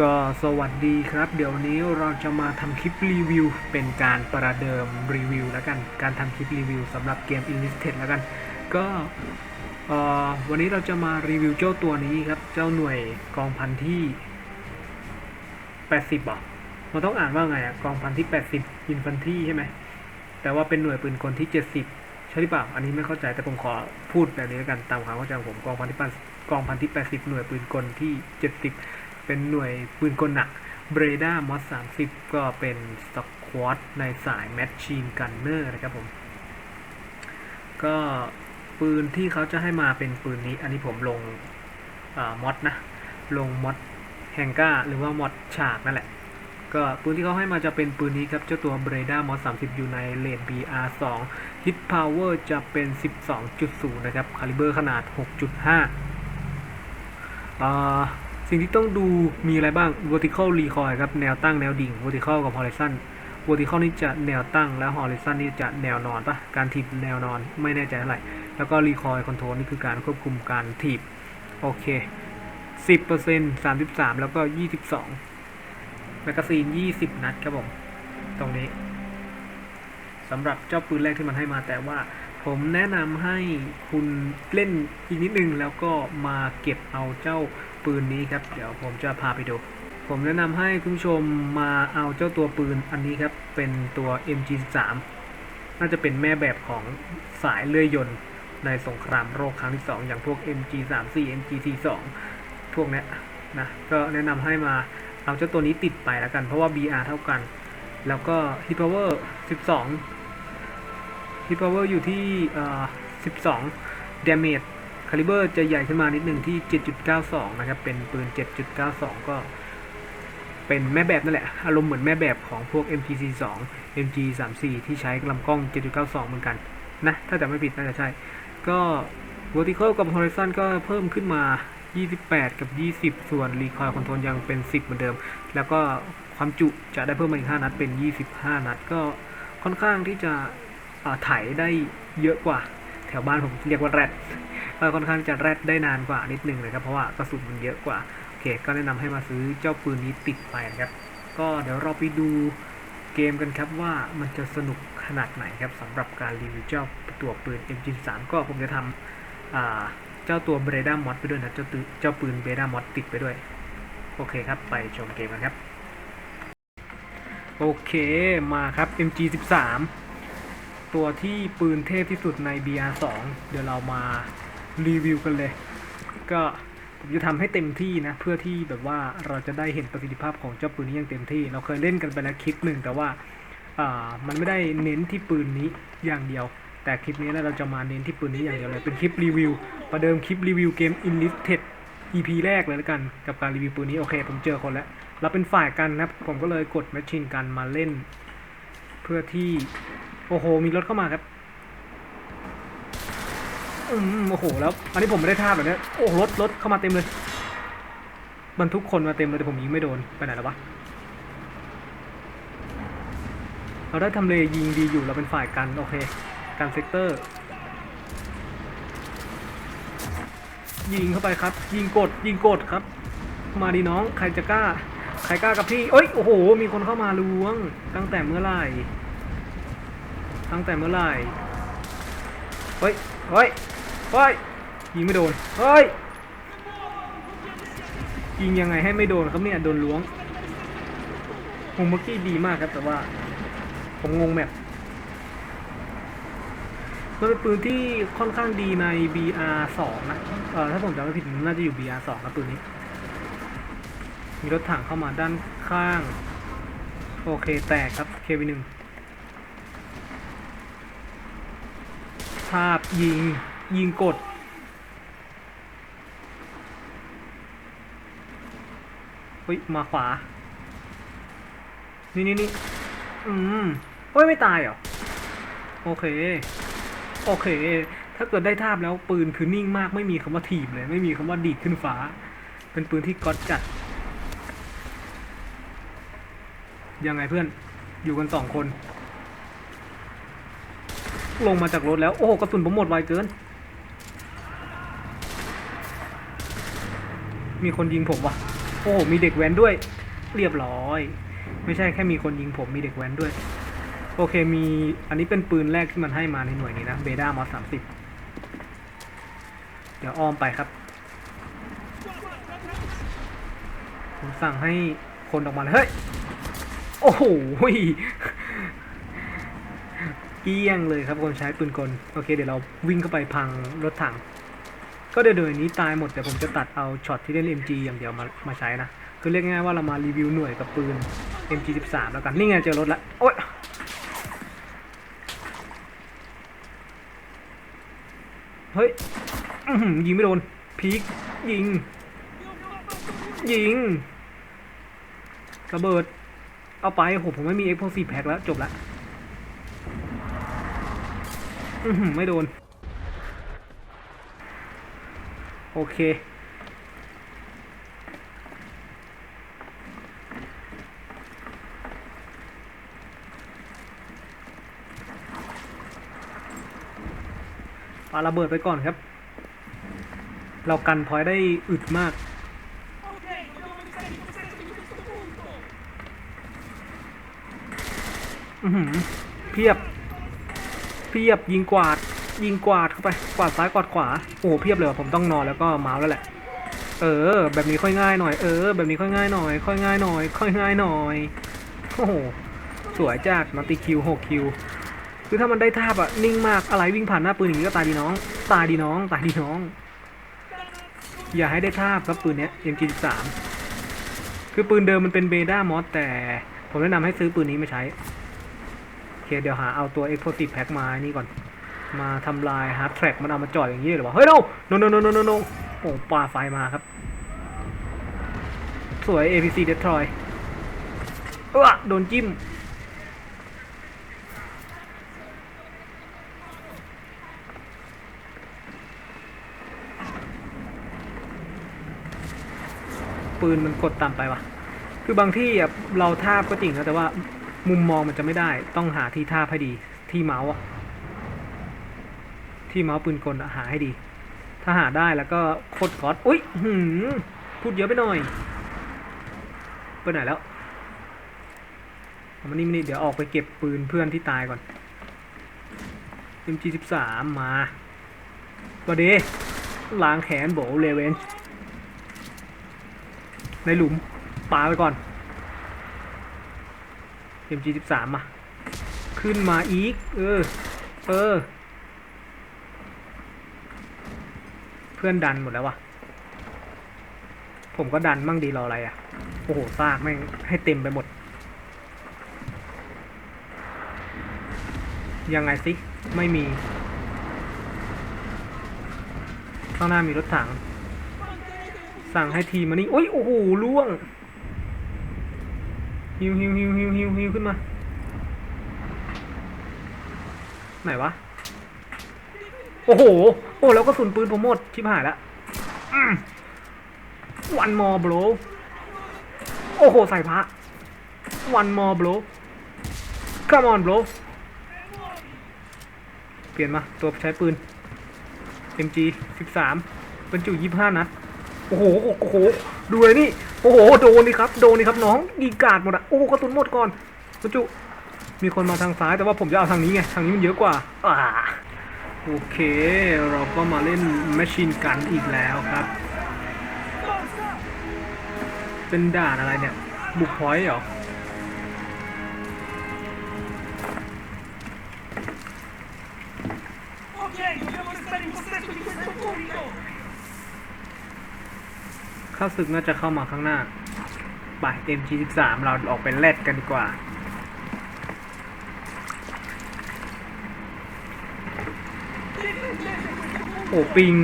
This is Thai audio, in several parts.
ก็สวัสดีครับ เดี๋ยวนี้เราจะมาทำคลิปรีวิว เป็นการประเดิมรีวิวแล้วกัน การทำคลิปรีวิวสำหรับเกม Enlisted แล้วกัน ก็วันนี้เราจะมารีวิวเจ้าตัวนี้ครับ เจ้าหน่วยกองพันที่ 80อะมันต้องอ่านว่าไงอะกองพันที่ 80 อินฟันที่ใช่ไหม แต่ว่าเป็นหน่วยปืนกลที่ 70 ใช่หรือเปล่า อันนี้ไม่เข้าใจแต่ผมขอพูดแบบนี้แล้วกันตามความเข้าใจของผมกองพันที่กองพันที่ 80 หน่วยปืนกลที่ 70 เป็นหน่วยปืนกลหนักเบรดามอส30ก็เป็นสควอตในสายแมชชีนกันเนอร์นะครับผม ก็ปืนที่เขาจะให้มาเป็นปืนนี้ อันนี้ผมลงมอดนะ ลงมอดแฮงก้าหรือว่ามอดฉากนั่นแหละ ก็ปืนที่เขาให้มาจะเป็นปืนนี้ครับ เจ้าตัว b r e d a m o s 30อยู่ในเลน BR2 Hit Power จะเป็น 12.0 นะครับ คาลิเบอร์ขนาด 6.5อ่า สิ่งที่ต้องดูมีอะไรบ้าง vertical recoil ครับ แนวตั้งแนวดิ่ง vertical กับ horizon vertical นี่จะแนวตั้ง แล้ว horizon นี่จะแนวนอนปะการถีบแนวนอนไม่แน่ใจเท่าไหร่แล้วก็ recoil control นี่คือการควบคุมการถีบ โอเค 10% 33 แล้วก็ 22แมกกาซีน 20 นัดครับผม ตรงนี้สำหรับเจ้าปืนแรกที่มันให้มาแต่ว่าผมแนะนำให้คุณเล่นอีกนิดนึงแล้วก็มาเก็บเอาเจ้า ปืนนี้ครับ เดี๋ยวผมจะพาไปดู ผมแนะนำให้คุณผู้ชมมาเอาเจ้าตัวปืนอันนี้ครับ เป็นตัว MG3 น่าจะเป็นแม่แบบของสายเลื่อยยนต์ในสงครามโลกครั้งที่ 2 อย่างพวก MG34 MG42 พวกนี้นะ ก็แนะนำให้มาเอาเจ้าตัวนี้ติดไปแล้วกัน เพราะว่า BR เท่ากัน แล้วก็ Hit Power 12 Hit Power อยู่ที่ 12 Damage เอ่อ12 Damage Caliber จะใหญ่ขึ้นมานิดหนึ่งที่ 7.92 นะครับ เป็นปืน 7.92 ก็เป็นแม่แบบนั่นแหละ อารมณ์เหมือนแม่แบบของพวก MG42 MG34 ที่ใช้ลำกล้อง 7.92 เหมือนกันนะ ถ้าจำไม่ผิดน่าจะใช่ ก็ Vertical กับ Horizon ก็เพิ่มขึ้นมา 28 กับ 20 ส่วน Recoil Control ยังเป็น 10 เหมือนเดิม แล้วก็ความจุจะได้เพิ่มมาอีก 5 นัดเป็น 25 นัด ก็ค่อนข้างที่จะอ่าไถได้เยอะกว่า แถวบ้านผมเรียกว่าแรดก็ค่อนข้างจะแรดได้นานกว่านิดนึงเลยครับ เพราะว่ากระสุนมันเยอะกว่า โอเค ก็แนะนำให้มาซื้อเจ้าปืนนี้ติดไปนะครับ ก็เดี๋ยวเราไปดูเกมกันครับว่ามันจะสนุกขนาดไหนครับสำหรับการรีวิวเจ้าตัวปืน M73 ก็ผมจะทำอ่าเจ้าตัวเบรดามอดไปด้วยนะเจ้าเจ้าปืนเบรดามอดติดไปด้วย โอเคครับ ไปชมเกมกันครับ โอเคมาครับ MG13 ตัวที่ปืนเทพที่สุดใน BR2 เดี๋ยวเรามารีวิวกันเลย ก็ผมจะทำให้เต็มที่นะ เพื่อที่แบบว่าเราจะได้เห็นประสิทธิภาพของเจ้าปืนนี้อย่างเต็มที่ เราเคยเล่นกันไปแล้วคลิปหนึ่งแต่ว่าอ่ามันไม่ได้เน้นที่ปืนนี้อย่างเดียว แต่คลิปนี้นะเราจะมาเน้นที่ปืนนี้อย่างเดียวเลยเป็นคลิปรีวิวประเดิมคลิปรีวิวเกม Enlisted EP แรกเลยแล้วกันกับการรีวิวปืนนี้โอเค ผมเจอคนแล้ว เราเป็นฝ่ายกันนะผมก็เลยกดแมชชีนกันมาเล่น เพื่อที่ โอ้โห มีรถเข้ามาครับอืมโอ้โห แล้ว อันนี้ผมไม่ได้ท่าแบบนี้โอ้โหรถรถเข้ามาเต็มเลย บรรทุกคนมาเต็มเลยแต่ผมยิงไม่โดน ไปไหนแล้ววะ เราได้ทำเลยิงดีอยู่ เราเป็นฝ่ายกัน โอเคการเซกเตอร์ ยิงเข้าไปครับ ยิงกด ยิงกดครับ มาดีน้อง ใครจะกล้า ใครกล้ากับพี่เอ้ย โอ้โห มีคนเข้ามาล้วง ตั้งแต่เมื่อไหร่ ตั้งแต่เมื่อไหร่ เฮ้ย เฮ้ย เฮ้ย ยิงไม่โดน เฮ้ย ยิงยังไงให้ไม่โดนครับเนี่ย โดนล้วงผมเมื่อกี้ดีมากครับแต่ว่า ผมงงแมปมันเป็นปืนที่ค่อนข้างดีใน BR 2 นะเอ่อถ้าผมจำไม่ผิดนน่าจะอยู่ BR 2 ครับปืนนี้ มีรถถังเข้ามาด้านข้าง โอเคแตกครับ KV1 ภาพยิง ยิงกด เฮ้ย มาขวา นี่นี่นี่อืมเฮ้ย ไม่ตายเหรอ โอเค โอเค ถ้าเกิดได้ทาบแล้วปืนคือนิ่งมากไม่มีคำว่าถีบเลย ไม่มีคำว่าดีดขึ้นฟ้า เป็นปืนที่ก๊อตจัด ยังไงเพื่อน อยู่กันสองคน ลงมาจากรถแล้ว โอ้โหกระสุนผมหมดไวเกิน มีคนยิงผมวะโอ้มีเด็กแว้นด้วย เรียบร้อย ไม่ใช่แค่มีคนยิงผมมีเด็กแว้นด้วย โอเคมีอันนี้เป็นปืนแรกที่มันให้มาในหน่วยนี้นะเบด้ามอสามสิบเดี๋ยวอ้อมไปครับผมสั่งให้คนออกมาเลยเฮ้ย โอ้โห เกลี้ยงเลยครับคนใช้ปืนกลโอเคเดี๋ยวเราวิ่งเข้าไปพังรถถัง ก็เดี๋ยวเดี๋ยวนี้ตายหมดแต่ผมจะตัดเอาช็อตที่เล่น MG อย่างเดียวมามาใช้นะคือเรียกง่ายว่าเรามารีวิวหน่วยกับปืน MG13 แล้วกันนี่ไงเจอรถละโอ๊ยเฮ้ยยิงไม่โดนพีกยิง ยิงระเบิด เอาไปโหผมไม่มี Explosive Pack แล้ว จบละ อือหือไม่โดน โอเค ปาระเบิดไปก่อนครับ เรากันพอยได้อึดมาก อือหือเพียบ เพียบยิงกวาดยิงกวาดเข้าไปกวาดซ้ายกวาดขวาโอ้เพียบเลยว่ะผมต้องนอนแล้วก็เมาส์แล้วแหละ เออ แบบนี้ค่อยง่ายหน่อยเออแบบนี้ค่อยง่ายหน่อย ค่อยง่ายหน่อย ค่อยง่ายหน่อยโอ้โหสวยจัดมัลติคิวหกคิวคือถ้ามันได้ท่าบะนิ่งมากอะไรวิ่งผ่านหน้าปืนอย่างนี้ก็ตายดีน้อง ตายดีน้องตายดีน้อง อย่าให้ได้ท่าครับปืนเนี้ย MG13 คือปืนเดิมมันเป็นเบด้ามอสแต่ ผมแนะนำให้ซื้อปืนนี้มาใช้ เคเดี๋ยวหาเอาตัว Explosive Pack มานี่ก่อน มาทำลาย Hard Track มันเอามาจอดอย่างนี้เลยเหรอวะ เฮ้ย no no no no no no no โอ้ปาไฟมาครับ สวย APC Destroy เออโดนจิ้มปืนมันกดต่ำไปว่ะ คือบางที่อะเราทาบก็จริงนะแต่ว่า มุมมองมันจะไม่ได้ ต้องหาที่ทาบให้ดี ที่เมาส์ที่เมาส์ปืนกลหาให้ดี ถ้าหาได้แล้วก็โคตรก๊อตอุ้ยหืมพูดเยอะไปหน่อย ไปไหนแล้วเอามานี่มานี่เดี๋ยวออกไปเก็บปืนเพื่อนที่ตายก่อน MG13 มาตัวเดล้างแขนโบเลเวนในหลุมปาไปก่อน MG13 มาขึ้นมาอีก เออ เออ เพื่อนดันหมดแล้ววะผมก็ดันมั่งดีรออะไรอะ่ะ โอ้โหซากแม่งให้เต็มไปหมด ยังไงสิไม่มี ข้างหน้ามีรถถัง สั่งให้ทีมมานี่โอ้ย โอ้โหล่วง ฮิวฮิวฮิวฮิวฮิวฮิวขึ้นมา ไหนวะ โอ้โห โอ้แล้วก็สุนปืนผมหมด ชิบหายแล้ววันมอ bro โอ้โห ใส่พระวันมอ bro come on bro เปลี่ยนมา ตัวใช้ปืน MG 13บรรจุ 25 นัด โอ้โหโอ้โหดูเลยนี่โอ้โหโดนนี่ครับโดนนี่ครับน้องดีกาดหมดอะโอ้กระสุนหมดก่อนบรรจุมีคนมาทางซ้ายแต่ว่าผมจะเอาทางนี้ไงทางนี้มันเยอะกว่าอ่าโอเค เราก็มาเล่นแมชชีนกันอีกแล้วครับ เป็นด่านอะไรเนี่ย บุกพอยต์เหรอ ข้าศึกน่าจะเข้ามาข้างหน้าไป MG13 เราออกเป็นแรดกันดีกว่า โอ้ปิง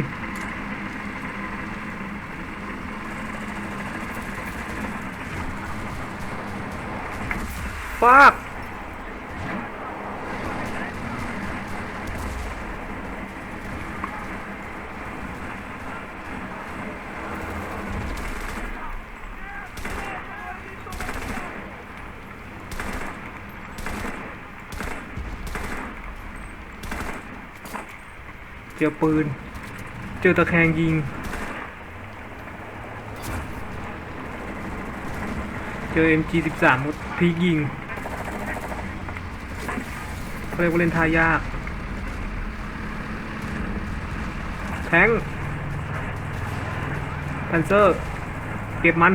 ฟาก เจอปืน เจอตะแคงยิง เจอ MG13 มุดพีกยิงเขาเรียกว่าเล่นทายาก แทงแพนเซอร์ เก็บมัน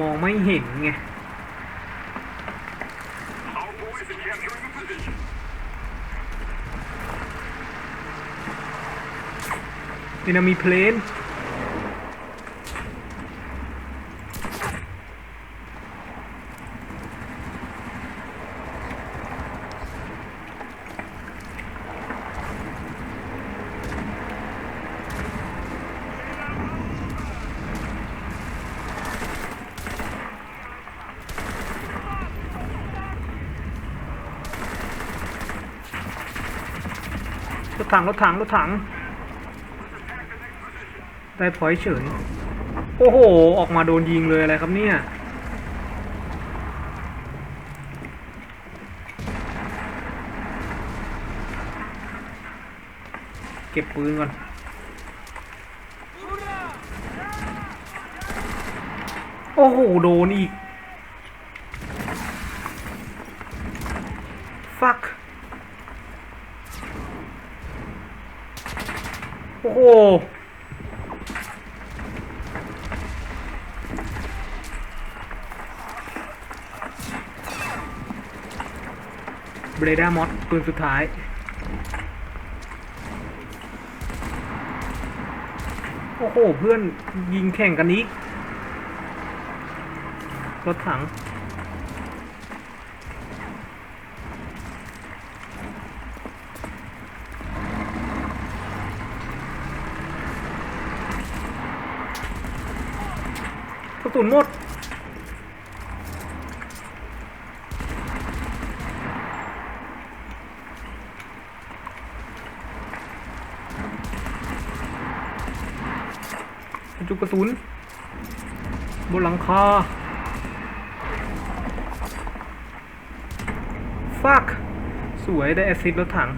มองไม่เห็นไงเอนะมีเพลน ถถังรถถังรถถัง ได้พอยต์เฉย โอ้โห ออกมาโดนยิงเลยอะไรครับเนี่ย เก็บปืนก่อนโอ้โห โดนอีก ฟัก โอ้เบรดามอสปืนสุดท้าย โอ้โห เพื่อนยิงแข่งกันอีกรถถัง สุนหมด จุกกระสุน บนหลังคาฟัก สวยได้แอซิดรถถัง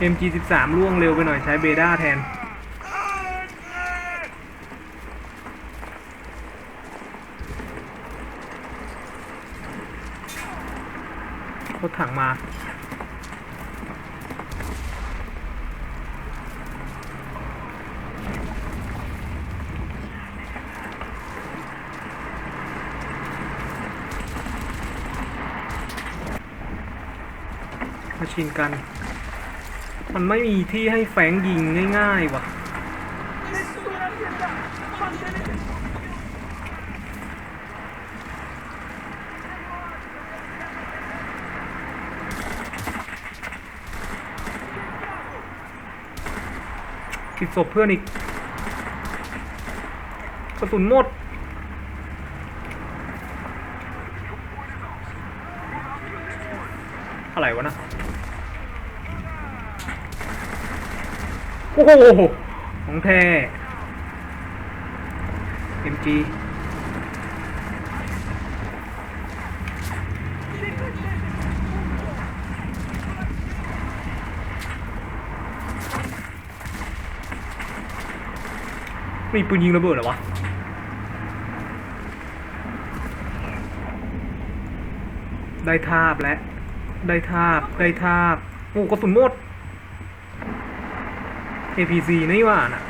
MG13 ล่วงเร็วไปหน่อยใช้เบด้าแทน รถถังมา มาชินกัน มันไม่มีที่ให้แฝงยิงง่ายๆว่ะ ติดศพเพื่อนอีก กระสุนหมดอะไรวะนะ โอ้โหของแท้ MG มีปืนยิงระเบิดเหรอวะได้ทาบและได้ทาบ ได้ทาบ โอ้กระสุนหมด APC นี่ว่านะ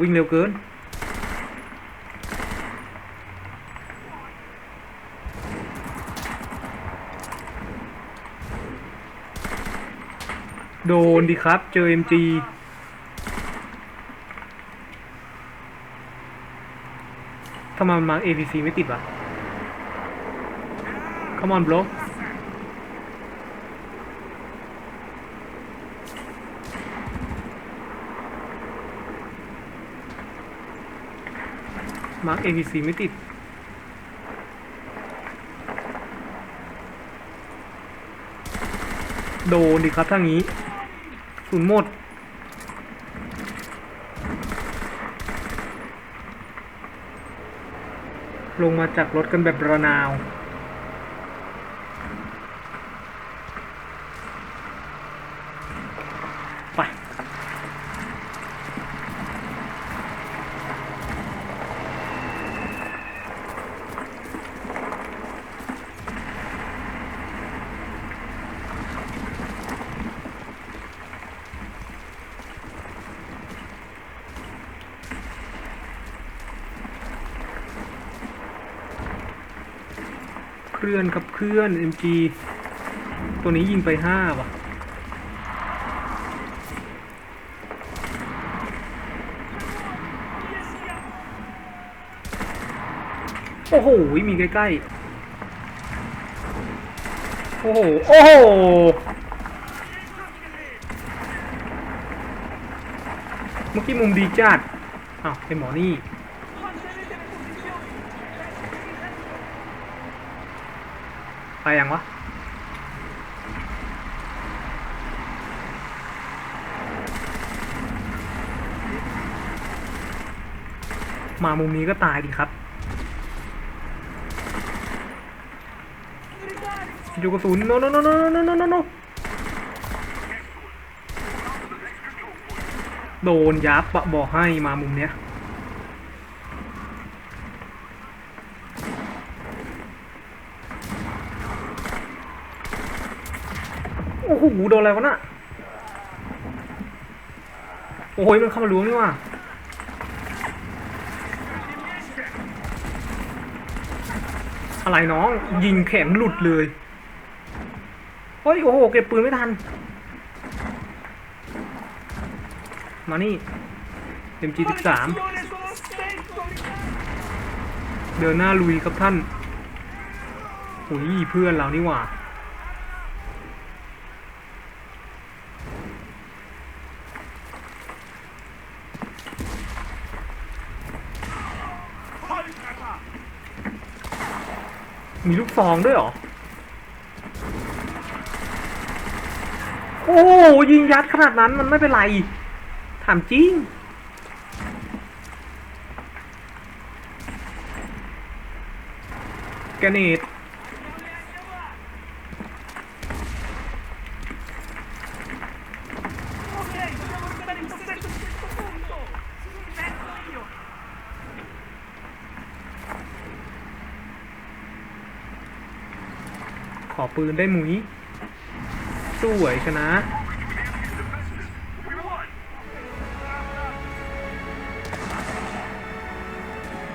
วิ่งเร็วเกิน โดนดีครับ เจอ MG ทำไมมันมา APC ไม่ติดวะ Come on bro มาร์ก APC ไม่ติด โดนดิครับทางนี้ศูนย์หมด ลงมาจากรถกันแบบระนาว ไป เค ลื่อนกับเคลื่อน MG ตัวนี้ยิงไปห้าว่ะโอ้โห มีใกล้ๆ โอ้โห โอ้โห เมื่อกี้มุมดีจัดอ้าวไอหมอนี่ ไปยังวะมามุมนี้ก็ตายดีครับ อยู่กระสุนโนโนโนโนโนโนโนโนโดนยับปะบอกให้มามุมเนี้ย โอ้โหโดนอะไรวะน่ะโอ้ยมันเข้ามาล้วงนี่ว่ะอะไรน้อง ยิงแขนหลุดเลยเฮ้ยโอ้โหเก็บปืนไม่ทัน มานี่ MG13 Posizione sono stento. เดินหน้าลุยครับท่านโอ้ยเพื่อนเรานี่หว่า มีลูกซองด้วยเหรอ โอ้ยิงยัดขนาดนั้นมันไม่เป็นไร ถามจริง แกรเนต ปืนได้หมุยสวยชนะ